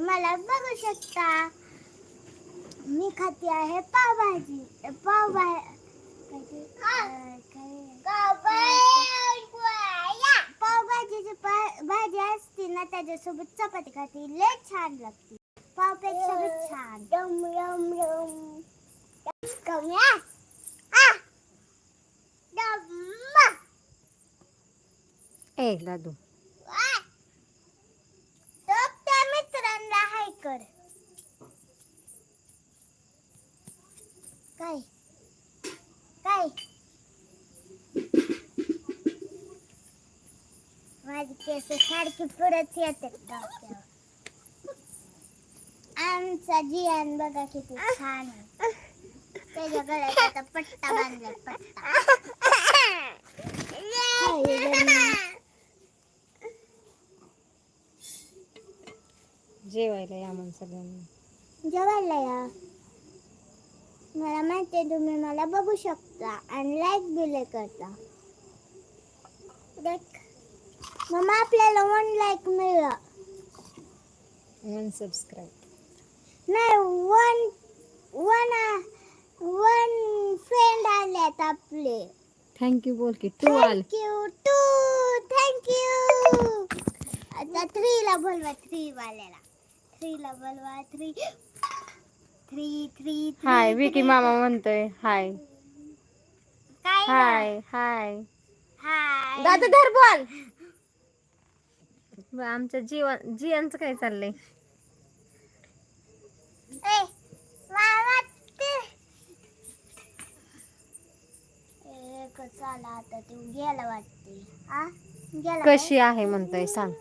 मला बघू शकता. मी खाते आहे पावभाजी. पावभाजी पावभाजीची पा- भाजी असते ना त्याच्यासोबत चपाती खाते. लय छान लागते. पावपेक्षा बी छान. यम यम यम. कम्या आ. डम्मा ए दादू आ तर त्या मित्रांना हाय कर. काय? काय? माझी केस सारखी पुढेच येते डोक्यावर. आमचा जियान बघा किती छान त्याच्या गळ्यात आता पट्टा बांधलाय पट्टा हाय गं. जेवायला या मग सगळ्यांनी. जेवायला या. मला माहिती आहे तुम्ही मला बघू शकता आणि लाईक बिले करता. देख. मग आपल्याला वन लाईक मिळलं. वन सबस्क्राईब नाही वन वन वन फ्रेंड आल्यात आपले. थँक्यू बोल की टू आल. थँक्यू टू थँक्यू आता थ्रीला बोलवा थ्री वाल्याला. थ्रीला बोलवा three three three hi Vicky मामा म्हणतोय. हाय काय हाय हाय हाय दादा धर बोल. ब- आमच्या जीवन जियांचं काय चाललंय? ए मामा ते. एक चला आता तू? गेला वाटते. आ? गेला कशी आहे म्हणतोय सांग?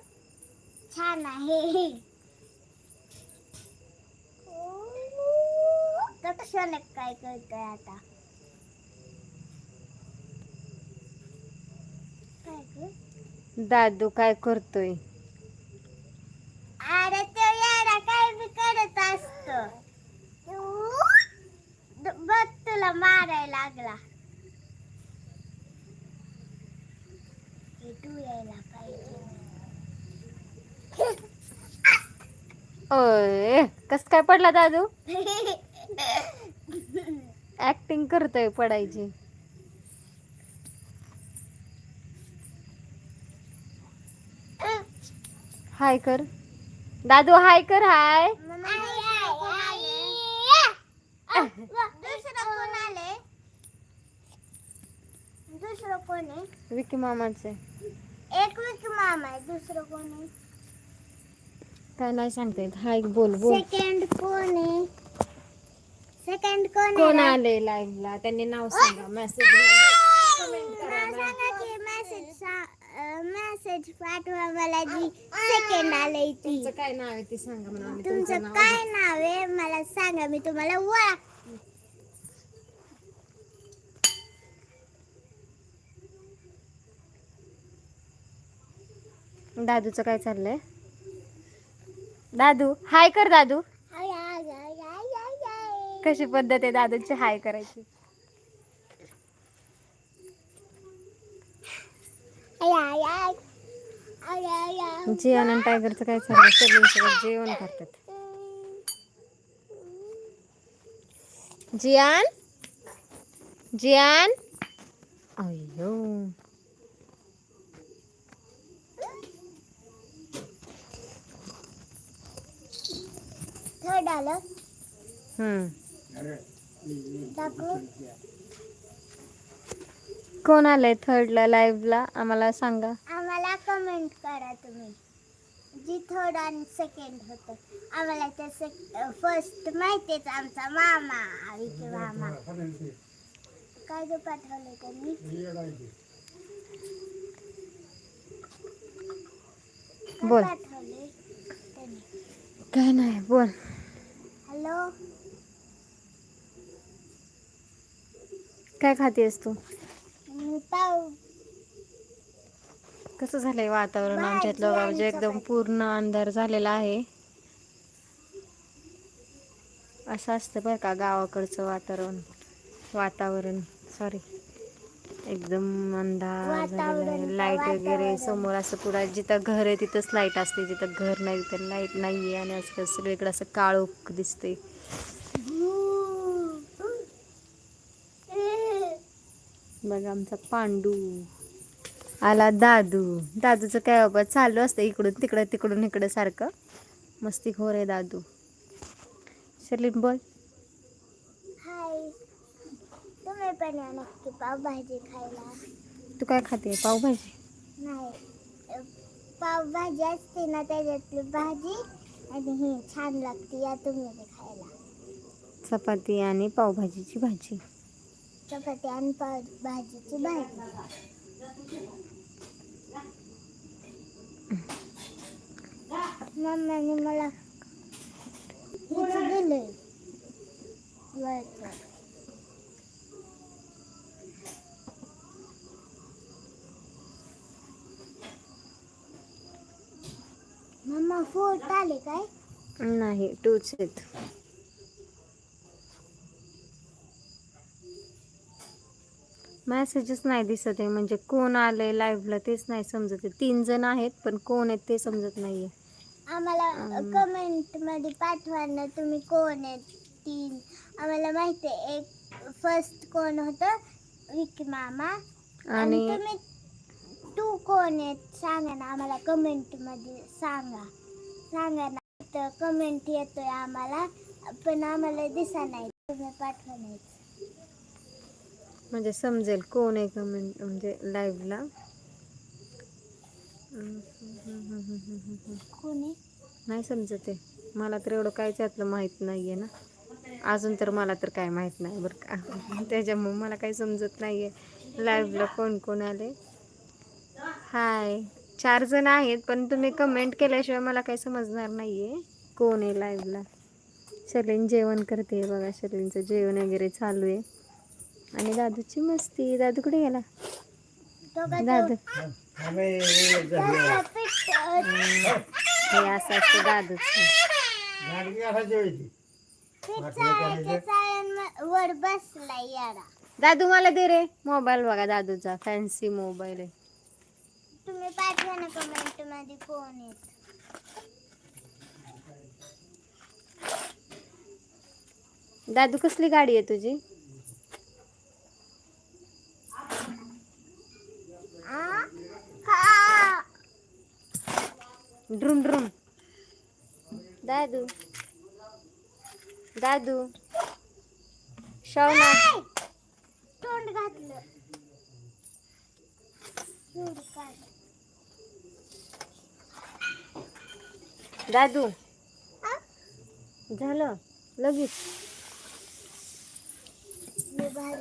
छान आहे. कशाला काय करतोय आता? काय कर दादू काय करतोय? अरे तो याडा काय बी करत असतो. बघ तुला मारायला लागला. हे तू यायला पाहिजे. ओय कस काय पडला दादू? ऍक्टिंग करतोय पडायची. हाय कर. दादू हाय कर हाय दुसरं कोण आहे विकी मामाचे. एक विकी मामा आहे दुसरं कोण आहे काय नाही सांगता. येत हाय बोल बोल. सेकंड कोण आहे सेकंड कोण कोण आहे आले लाईव्ह ला? त्यांनी नाव सांगा मेसेज मेसेज मेसेज पाठवा मला जी सेकंड आलंय ती. तुमचं काय नाव आहे ते सांगा म्हणा आम्ही तुमचं काय नाव आहे मला सांगा मी तुम्हाला ओळख दादूचं काय चाललंय? दादू हाय कर दादू. कशी पद्धत आहे दादूची? हाय करायची. आय, आय, आय. आय, आय, आय. जियान आणि टायगरचं काय सगळं जेवण करतात. जियान? जियान? अय्यो. थर्ड आलं. हम्म. कोण आलंय थर्डला लाईव्हला आम्हाला सांगा. आम्हाला कमेंट करा तुम्ही. जी थर्ड आणि सेकंड होतं. आम्हाला ते फर्स्ट माहितीच आमचा मामा विकी मामा. काय जो पाठवलं त्यांनी? बोल. पाठवले त्यांनी? काय नाही बोल. हॅलो काय खातेस तू? पाव. कसं झालंय वातावरण आमच्यातलं? म्हणजे एकदम पूर्ण अंधार झालेला आहे. असं असतं बरं का गावाकडचं वातावरण. वातावरण सॉरी एकदम अंधार झालेला आहे. लाइट वगैरे. समोर असं पुढं जिथं घर आहे तिथंच लाइट असते. जिथं घर नाही तिथं लाइट नाही आहे आणि असं सगळीकडे असं काळोख दिसते बघा आमचा पांडू. आला दादू. दादूचं काय बाबा चालू असतं इकडून तिकडं तिकडून इकडं सारखं. मस्ती खोर आहे दादू. शर्लिन बोल. हाय. तुम्ही पण या नक्की पावभाजी खायला. तू काय खाते? पावभाजी? नाही. पावभाजी असते ना त्याच्यातली भाजी आणि ही छान लागते या तुम्ही ते खायला. चपाती आणि पावभाजीची भाजी. चपाती आणि पावभाजीची भाजी. मम्मीने मला दिले मम्मा फोट आले काय? नाही टूच आहेत मेसेजेस नाही दिसत आहे. म्हणजे कोण आलंय लाईव्हला तेच नाही समजत आहे. तीन जण आहेत पण कोण आहेत ते समजत नाहीये. आम्हाला. कमेंटमध्ये पाठवा ना तुम्ही कोण आहेत तीन. आम्हाला माहिती आहे एक फर्स्ट कोण होतं? विकी मामा. आणि आणि तुम्ही टू कोण आहेत? सांगा ना आम्हाला कमेंटमध्ये. सांगा. सांगा ना तर कमेंट येतोय आम्हाला. पण आम्हाला दिसा नाही. तुम्ही पाठवा नाही. म्हणजे समजेल कोण आहे कमेंट म्हणजे लाईव्हला कोण आहे? नाही समजत आहे. मला तर एवढं काहीच यातलं माहीत नाही आहे ना. अजून तर मला तर काय माहीत नाही बरं का. त्याच्यामुळे मला काही समजत नाही आहे लाईव्हला कोण कोण आले हाय चार जण आहेत पण तुम्ही कमेंट केल्याशिवाय मला काही समजणार नाही आहे कोण आहे लाईव्हला शर्लीन जेवण करते बघा. शर्लीनचं जेवण वगैरे चालू आहे. आणि दादूची मस्ती. दादू कुठे गेला? दादू. हे असं असतं दादूचं. दादू मला दे रे. मोबाईल बघा दादूचा. फॅन्सी मोबाईल आहे. तुम्ही पाठवा ना कमेंटमध्ये कोण आहेत दादू कसली गाडी आहे तुझी आ? हा. ड्रुम ड्रुम. दादू. दादू. शवना! तोंड घातलं. दादू? झालं. लगेच. बाहेर